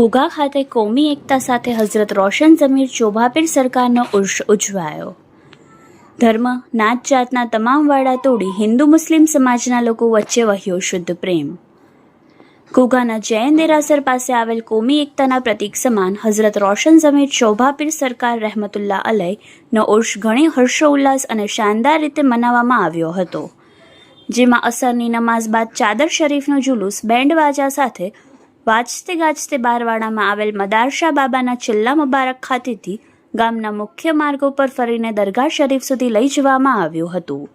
ઘોઘા ખાતે કોમી એકતા સાથે હઝરત રોશન જમીર ચોભાપીર સરકારનો ઉર્ષ ઉજવાયો. ધર્મ, નાત જાતના તમામ વાડા તોડી હિન્દુ મુસ્લિમ સમાજના લોકો વચ્ચે વહ્યો શુદ્ધ પ્રેમ. ઘોઘાના જૈન દેરાસર પાસે આવેલ કોમી એકતાના પ્રતીક સમાન હઝરત રોશન જમીર ચોભાપીર સરકાર રહેમતુલ્લા અલય નો ઉર્ષ ઘણી હર્ષોલ્લાસ અને શાનદાર રીતે મનાવવામાં આવ્યો હતો. જેમાં અસરની નમાઝ બાદ ચાદર શરીફનો જુલુસ, બેન્ડ વાજા સાથે વાજતે ગાજતે બારવાડામાં આવેલ મદારશા બાબાના છેલ્લા મુબારક ખાતેથી ગામના મુખ્ય માર્ગો પર ફરીને દરગાહ શરીફ સુધી લઈ જવામાં આવ્યું હતું.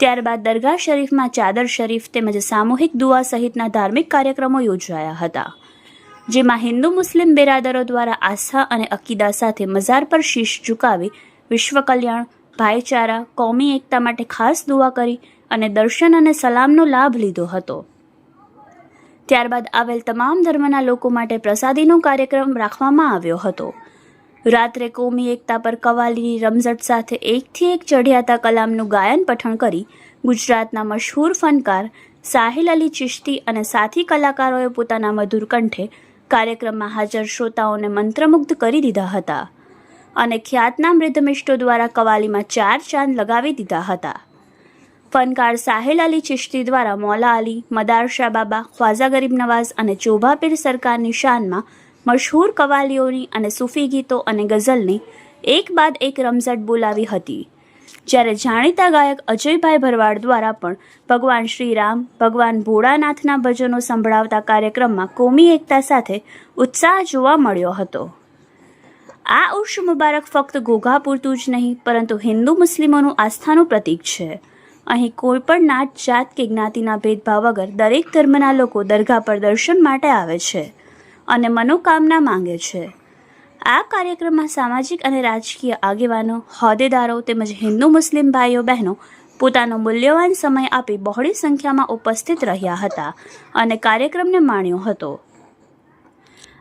ત્યારબાદ દરગાહ શરીફમાં ચાદર શરીફ તેમજ સામૂહિક દુઆ સહિતના ધાર્મિક કાર્યક્રમો યોજાયા હતા, જેમાં હિન્દુ મુસ્લિમ બિરાદરો દ્વારા આસ્થા અને અકીદા સાથે મઝાર પર શીશ ઝુકાવી વિશ્વ કલ્યાણ, ભાઈચારા, કોમી એકતા માટે ખાસ દુઆ કરી અને દર્શન અને સલામનો લાભ લીધો હતો. ત્યારબાદ આવેલ તમામ ધર્મના લોકો માટે પ્રસાદીનો કાર્યક્રમ રાખવામાં આવ્યો હતો. રાત્રે કોમી એકતા પર કવાલીની રમઝટ સાથે એકથી એક ચઢિયાતા કલામનું ગાયન પઠણ કરી ગુજરાતના મશહૂર ફનકાર સાહિલ અલી ચિશ્તી અને સાથી કલાકારોએ પોતાના મધુર કંઠે કાર્યક્રમમાં હાજર શ્રોતાઓને મંત્રમુગ્ધ કરી દીધા હતા અને ખ્યાતનામ રિધમિષ્ટો દ્વારા કવાલીમાં ચાર ચાંદ લગાવી દીધા હતા. ફનકાર સાહેલ અલી ચિશ્તી દ્વારા મૌલા અલી મદારશા બાબા, ખ્વાજા ગરીબ નવાઝ અને ચોભાપીર સરકારની શાનમાં મશહૂર કવાલીઓની અને સૂફી ગીતો અને ગઝલની એક બાદ એક રમઝટ બોલાવી હતી. જ્યારે જાણીતા ગાયક અજયભાઈ ભરવાડ દ્વારા પણ ભગવાન શ્રીરામ, ભગવાન ભોળાનાથના ભજનો સંભળાવતા કાર્યક્રમમાં કોમી એકતા સાથે ઉત્સાહ જોવા મળ્યો હતો. આ ઉર્ષ મુબારક ફક્ત ઘોઘા પૂરતું જ નહીં, પરંતુ હિન્દુ મુસ્લિમોનું આસ્થાનું પ્રતીક છે. અહીં કોઈ પણ નાત જાત કે જ્ઞાતિના ભેદભાવ વગર દરેક ધર્મના લોકો દરગાહ પર દર્શન માટે આવે છે અને મનોકામના માંગે છે. આ કાર્યક્રમમાં સામાજિક અને રાજકીય આગેવાનો, હોદ્દેદારો તેમજ હિન્દુ મુસ્લિમ ભાઈઓ બહેનો પોતાનો મૂલ્યવાન સમય આપી બહોળી સંખ્યામાં ઉપસ્થિત રહ્યા હતા અને કાર્યક્રમને માણ્યો હતો.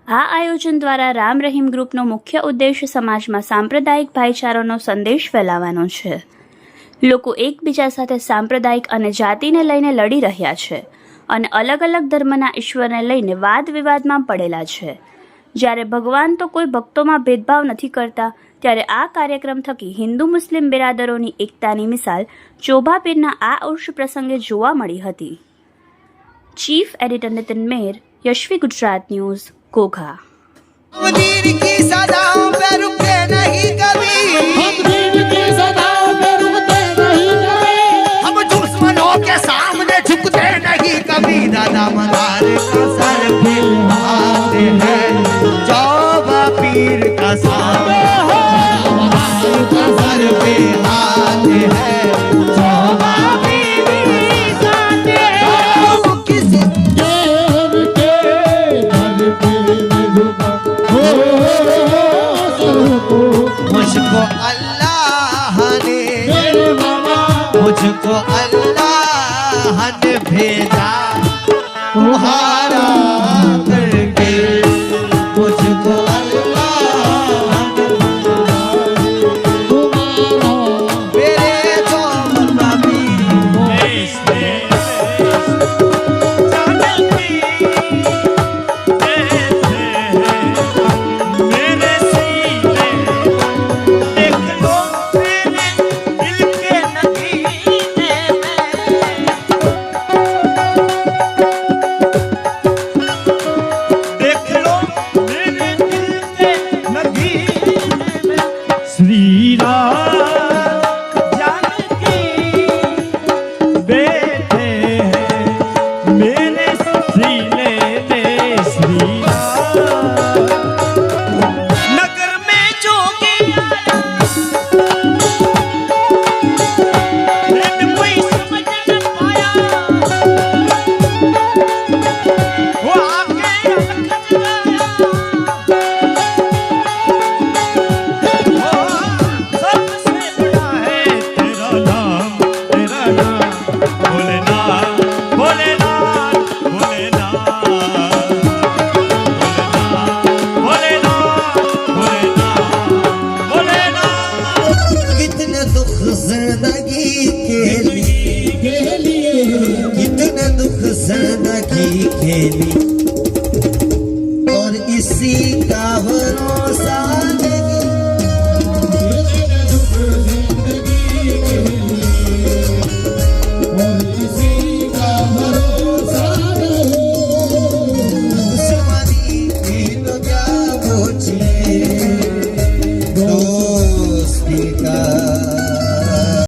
આ આયોજન દ્વારા રામ રહીમ ગ્રુપનો મુખ્ય ઉદ્દેશ સમાજમાં સાંપ્રદાયિક ભાઈચારાનો સંદેશ ફેલાવવાનો છે. લોકો એકબીજા સાથે સાંપ્રદાયિક અને જાતિને લઈને લડી રહ્યા છે અને અલગ અલગ ધર્મના ઈશ્વરને લઈને વાદ વિવાદમાં પડેલા છે. જ્યારે ભગવાન તો કોઈ ભક્તોમાં ભેદભાવ નથી કરતા, ત્યારે આ કાર્યક્રમ થકી હિન્દુ મુસ્લિમ બિરાદરોની એકતાની મિસાલ ચોભાપીરના આ ઉર્ષ પ્રસંગે જોવા મળી હતી. Chief editor Nitin Mer, Yashvi Gujarat news Ghogha का सर पे आते हैं चौबा पीर का सामने का सर पे आते हैं चौबा पीर गाते हैं किसी देव के दर पे मैं झुका हो सबको मुझको अल्लाह ने मेरे मामा मुझको अल्लाह ने भेजा and I